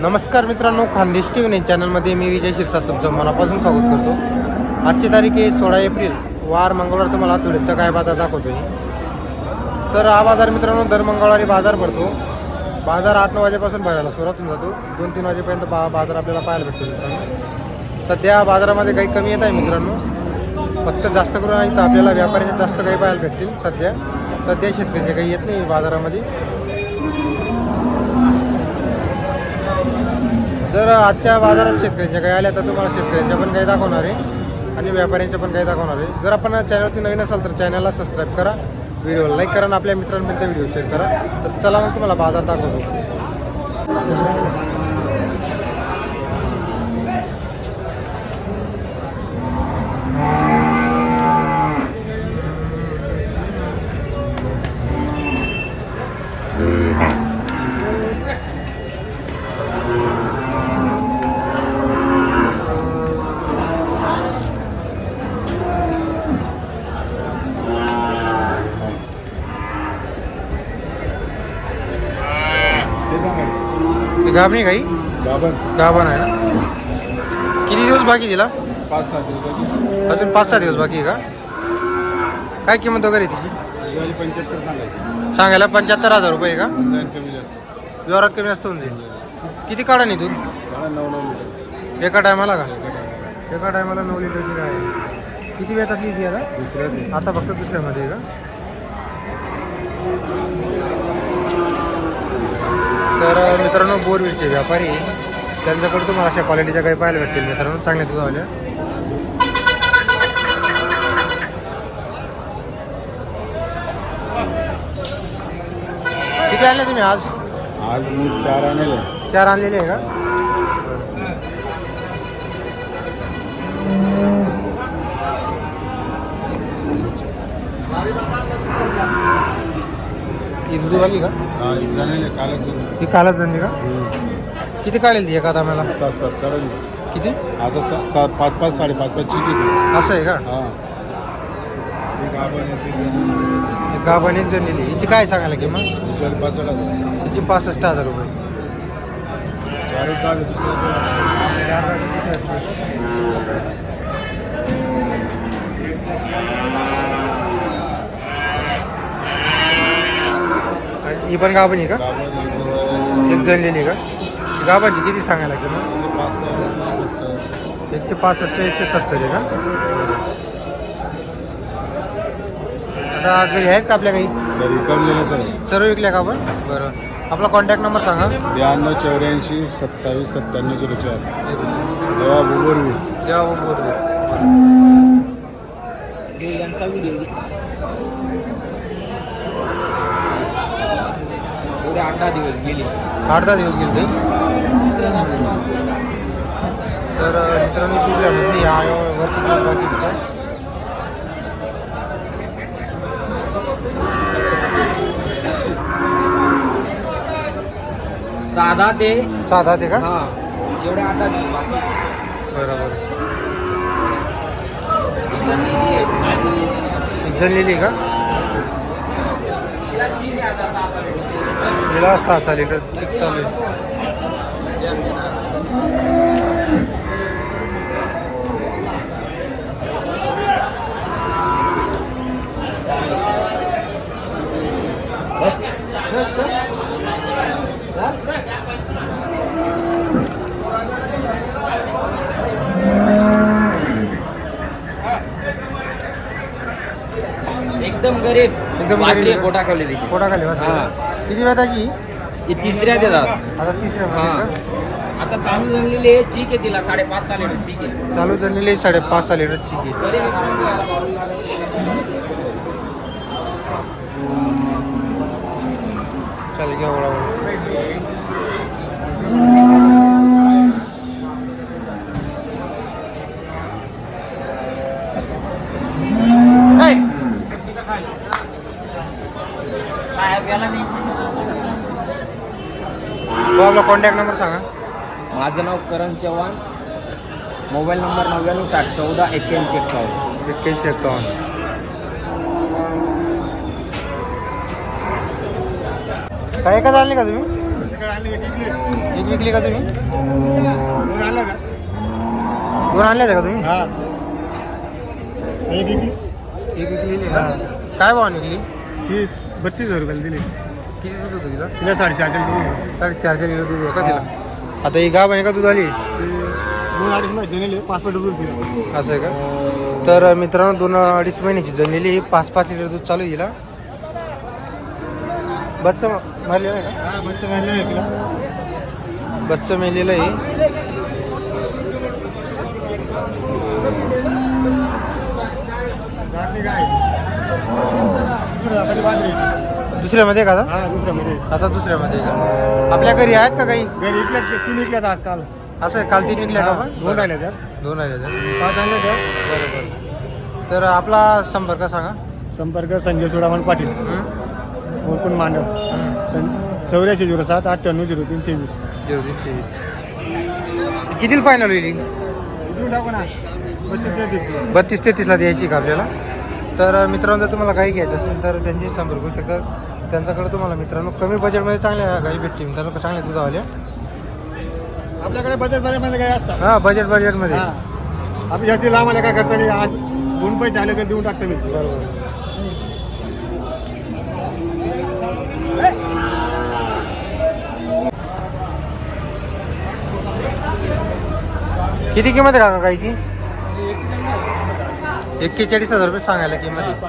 नमस्कार मित्रांनो Khandesh T V चॅनलमध्ये मी विजय शिरसाट तुमचं मनापासून स्वागत करतो. आजची तारीख आहे सोळा एप्रिल. वार मंगळवार तुम्हाला धुळेचा काय बाजार दाखवतोय. तर हा बाजार मित्रांनो दर मंगळवारी बाजार भरतो. बाजार आठ नऊ वाजेपासून भरायला सुरुवात होऊन जातो. दोन तीन वाजेपर्यंत बा बाजार आपल्याला पाहायला भेटतो मित्रांनो. सध्या बाजारामध्ये काही कमी येत आहे मित्रांनो. फक्त जास्त करून इथं आपल्याला व्यापाऱ्यांचे जास्त काही पाहायला भेटतील सध्या. सध्या शेतकऱ्यांचे काही येत नाही बाजारामध्ये. जर आजच्या बाजारात शेतकऱ्यांच्या काही आल्या तर तुम्हाला शेतकऱ्यांच्या पण काही दाखवणार आहे आणि व्यापाऱ्यांच्या पण काही दाखवणार आहे. जर आपण चॅनलवरती नवीन असाल तर चॅनलला सबस्क्राईब करा व्हिडिओला लाईक करा आणि आपल्या मित्रांपर्यंत व्हिडिओ शेअर करा. तर चला मग तुम्हाला बाजार दाखवतो. हे गाभणी काही? बाबर गाभण आहे ना? किती दिवस बाकी दिला पाच सात दिवस अजून पाच सहा दिवस बाकी आहे का? काय किंमत वगैरे तिची? पंच्याहत्तर सांगायचे. सांगायला पंच्याहत्तर हजार रुपये का? जाईन कमी जास्त. व्यवहारात कमी जास्त होऊन जाईल. किती काढा नाही तू? एका टायमाला का? एका टायमाला. नऊ लिटरची काय आहे. किती वेळात आता दुसऱ्या आता फक्त दुसऱ्यामध्ये आहे का? तर मित्रांनो बोरवीरचे व्यापारी त्यांच्याकडे तुम्हाला अशा क्वालिटीच्या काही पाहायला भेटतील. मित्रांनो चांगल्या दुधावल्या किती आणले तुम्ही आज? आज मी चार आणले. चार आणलेले आहे का? ही दुधावाली का? हा जाणले कालच झाली का? किती काढेल ती एका दाम्याला सात सात काढून किती? आता सा- सात पाच पाच साडेपाच पाच चिकी असं आहे का? हा. ती गाभण एक एक जणलेली हिची काय सांगायला किंमत? दुसऱ्याला पासष्ट हिची पासष्ट हजार रुपये. चार एक तास ही पण आहे का? एक जणलेली आहे का? ही गाभाची किती सांगायला ती सत्तर एकशे पासष्ट एकशे सत्तर आहे का? आता घरी आहेत का आपल्या काही? सर्व विकल्या का आपण? बरं. आपला कॉन्टॅक्ट नंबर सांगा. ब्याण्णव चौऱ्याऐंशी सत्तावीस सत्त्याण्णव झिरो चार. जेव्हा बुबोरवी जेव्हा बरोबर यांचा व्हिडिओ एवढे आठ दहा दिवस गेले. आठ दहा दिवस गेले ते तर मित्रांनो दुसऱ्यामधली या वरची दिवस बाकी तिथं साधा ते साधा ते का? हा एवढे आठ दिवस बाकी. बरोबर. जणलेली का तिला चीन आहे आता सहा साडे हिला सहा सहा लिटर चालू आहे. एकदम गरीब एकदम वासरी गरीब. आहे, पोटा खाली तिची पोटा खाली हा. किती वेळाची? ही तिसऱ्या देतात. आता तिसऱ्या हा. आता चालू झालेली आहे चीक आहे तिला साडेपाच साले चीक आहे. का चालू जणलेली साडेपाच सहा लिटर चिकी एकदम गरीब. चालेल घ्या वळा वळा. आपला कॉन्टॅक्ट नंबर सांगा. माझं नाव करण चव्हाण. मोबाईल नंबर नव्याण्णव साठ चौदा एक्क्याऐंशी एक्कावन्न. एक्क्याऐंशी एक्कावन्न. काय एका झाली का तुम्ही? एक विकली का तुम्ही? दोन आणल्या का तुम्ही? एक विकलेली आहे? काय भाव निघली? ती बत्तीस हजार रुपयाला दिली. किती दूध होतं तिला? तिला साडेचारशे दिली साडेचारशे लिटर दूध का तिला? आता ही गाव आहे का दूध आली? दोन अडीच महिने पाच पट दूध दिलं असं आहे का? तर मित्रांनो दोन अडीच महिन्याची जणलेली पाच पाच लिटर दूध चालू आहे बच्चा मारलेला आहे का? हा बच्चा आहे तिला. बच्चा मेलेलं आहे. दुसऱ्यामध्ये का आता? हा दुसऱ्यामध्ये आता दुसऱ्यामध्ये का? आपल्या घरी आहेत का काही? घरी इकल्या तीन इकल्यात आज काल. असं आहे काल तीन विकल्या का आपण? दोन दोन राहिले त्या पाच आणल्या त्या बरोबर. तर आपला संपर्क सांगा. संपर्क संजय चुडामण पाटील. हं? मांडव. हं. सं- चौऱ्याऐंशी झिरो सात अठ्ठ्याण्णव झिरो तीन तेवीस. झिरो तीन तेवीस. कितीला फायनल होईल ही? देऊन टाकू ना. बत्तीस तेहतीस. बत्तीस तेहतीसला द्यायची का आपल्याला? तर मित्रांनो जर तुम्हाला गाई घ्यायचं असेल तर त्यांची संपर्क शकता त्यांच्याकडे तुम्हाला मित्रांनो कमी बजेटमध्ये चांगल्या गाई भेटतील. मित्रांनो चांगल्या दुधावाल्या आपल्याकडे बजेटमध्ये काय असतात. हां बजेट बजेटमध्ये. आपण जास्ती लांब आल्या काय करता नाही आज दोन पैसे आले तर देऊन टाकतो मी. बरोबर. किती किंमत आहे काका गाईची? एक्केचाळीस हजार रुपये सांगायला किंमत.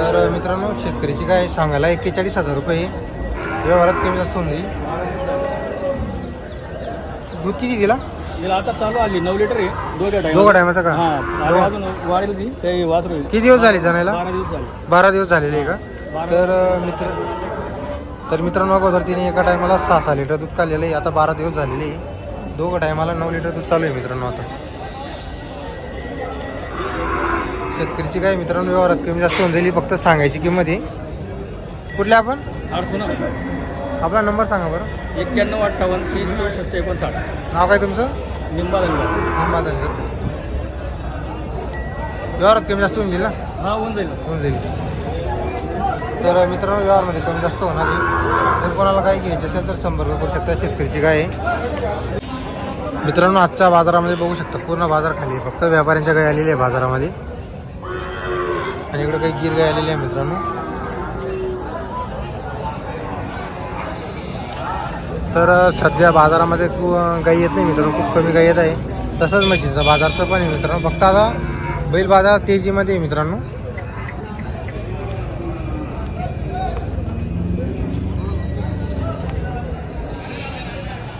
तर मित्रांनो शेतकऱ्याची गाय सांगायला एक्केचाळीस हजार रुपये. व्यवहारात कमी जास्त होऊन जाईल. दूध किती दिला? तिला आता चालू आली नऊ लिटर आहे. दोघं टायमाचं का? आणि दोघं- अजून वाढेल ती ते वासरू आहे. किती दिवस झाले जाण्याला? बारा दिवस झाले. बारा दिवस झालेले आहे का? बारा तर अं, मित्र तर मित्रांनो अगोदर तिने एका टायमाला सहा सहा लिटर दूध काढलेलं आहे. आता बारा दिवस झालेले आहे. दोघं टायमाला नऊ लिटर दूध चालू आहे मित्रांनो आता. शेतकरीची काय मित्रांनो व्यवहारात कमी जास्त होऊन जाईल फक्त सांगायची किंमत आहे कुठल्या आपण? आपला नंबर सांगा बरं. एक्क्याण्णव अठ्ठावन्न तीस चौसष्ट एकोणसाठ. नाव काय तुमचं? निंबा निंबा व्यवहारात कमी जास्त होऊन जाईल ना? हा होऊन जाईल. होऊन जाईल. तर मित्रांनो व्यवहारमध्ये कमी जास्त होणार आहे. जर कोणाला काही घ्यायचे असेल तर संपर्क करू शकता शेतकरीची गाय. आहे मित्रांनो आजच्या बाजारामध्ये बघू शकता पूर्ण बाजार खाली फक्त व्यापाऱ्यांच्या गाय आलेल्या आहे बाजारामध्ये. आणि इकडे काही गिर गाय आलेली आहे मित्रांनो. तर सध्या बाजारामध्ये खूप गाई येत नाही मित्रांनो खूप कमी गाई येत आहे. तसंच म्हशीचं बाजारचं पण आहे मित्रांनो. फक्त आता बैल बाजार तेजीमध्ये आहे मित्रांनो.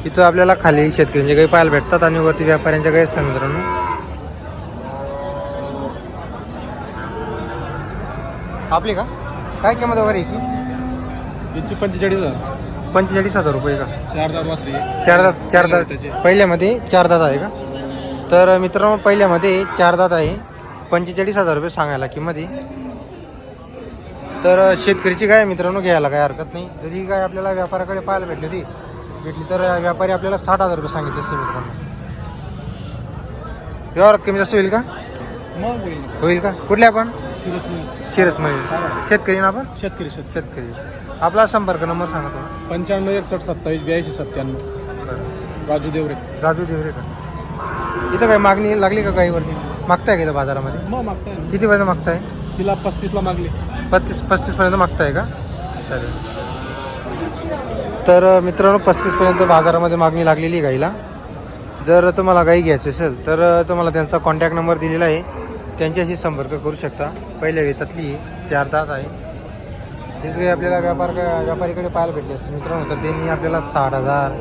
इथं आपल्याला खाली शेतकऱ्यांचे काही पाहायला भेटतात आणि वरती व्यापाऱ्यांच्या काही असतात मित्रांनो. आपली का? काय किंमत वगैरे याची? त्यांची पंचेचाळीस हजार. पंचेचाळीस हजार रुपये का? चार दात वासरी चार दात चार दात पहिल्यामध्ये चार दात आहे का? तर मित्रांनो पहिल्यामध्ये चार दात आहे. पंचेचाळीस हजार रुपये सांगायला किंमत आहे. तर शेतकरीची गाय मित्रांनो घ्यायला काय हरकत नाही. जरी गाय आपल्याला व्यापाऱ्याकडे पाहायला भेटली ती भेटली तर व्यापारी आपल्याला साठ हजार रुपये सांगितले असते मित्रांनो. व्यवहारात कमी जास्त होईल का? मग होईल. होईल का? कुठले आपण? शिरसमध्ये शेतकरी ना आपण? शेतकरी शेतकरी. आपला संपर्क नंबर सांगा तुम्ही. पंच्याण्णव एकसष्ट सत्तावीस ब्याऐंशी सत्त्याण्णव. राजू देवरे. राजू देवरे का? इथं काय मागणी लागली का गाईवरती मागताय का इथं बाजारामध्ये? मग मागताय ना. किती पर्यंत मागताय? तिला पस्तीसला मागली. पस्तीस पस्तीस पर्यंत मागताय का? चालेल. तर मित्रांनो पस्तीस पर्यंत बाजारामध्ये मागणी लागलेली आहे गाईला. जर तुम्हाला गाई घ्यायची असेल तर तुम्हाला त्यांचा कॉन्टॅक्ट नंबर दिलेला आहे. त्यांच्याशी संपर्क करू शकता. पहिल्या वेतातली चार तास आहे. तेच काही आपल्याला व्यापार व्यापारीकडे पाहायला भेटले असते. मित्रांनो तर त्यांनी आपल्याला साठ हजार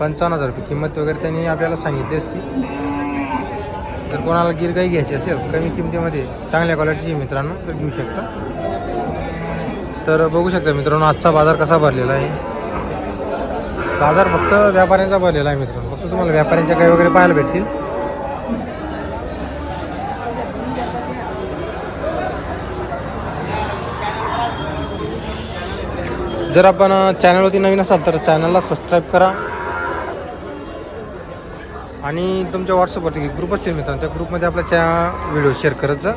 पंचावन्न हजार रुपये किंमत वगैरे त्यांनी आपल्याला सांगितली असती. तर कोणाला गिर काही घ्यायची असेल कमी किमतीमध्ये चांगल्या क्वालिटीची मित्रांनो तर घेऊ शकता. तर बघू शकता मित्रांनो आजचा बाजार कसा भरलेला आहे. बाजार फक्त व्यापाऱ्यांचा भरलेला आहे मित्रांनो. फक्त तुम्हाला व्यापाऱ्यांच्या काही वगैरे पाहायला भेटतील. जर आपण चॅनलवरती नवीन असाल तर चॅनलला सबस्क्राईब करा. आणि तुमच्या व्हॉट्सअपवरती ग्रुप असतील मित्रांनो त्या ग्रुपमध्ये आपला च्या व्हिडिओ शेअर करत जा.